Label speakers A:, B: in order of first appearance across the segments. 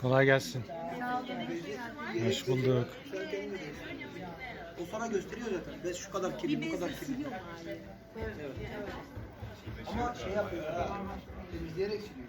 A: Kolay gelsin. Hoş bulduk.
B: O sana gösteriyor zaten. Bez şu kadar kirli, bu kadar kirli. Ama şey yapıyor ha. Temizleyerek siliyor.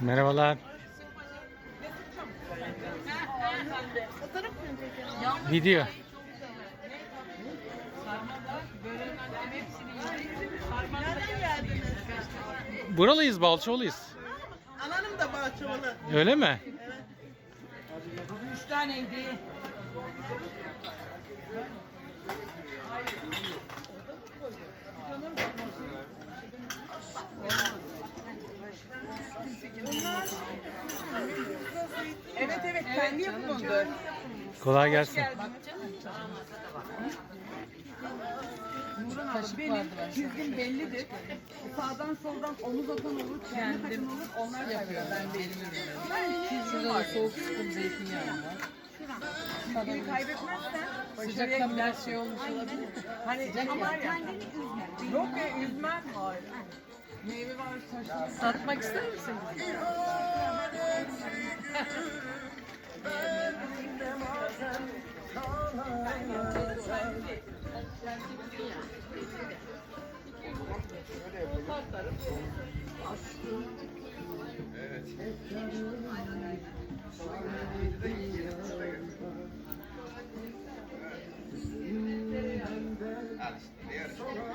A: Merhabalar. Video. Buralıyız, Balçoğlu'yuz.
C: Ananım da Bahçıvanı.
A: Öyle mi?
D: Üç taneydi.
C: Evet evet kendi yapımındı.
A: Kolay gelsin.
C: Nurhan abi benim çizgim bellidir. Sağdan soldan omuz atan olur, kendi takım olur, onlar yapıyor. Ben değilim. Ben çizgim var. Soğuk sıkım zeytinyağında. Çizgini kaybetmezsen başarıya gider şey olmuş olabilir. Hani ama ya. Yok ya üzmem. Hayır. Satmak ister misin? Evet. Al işte.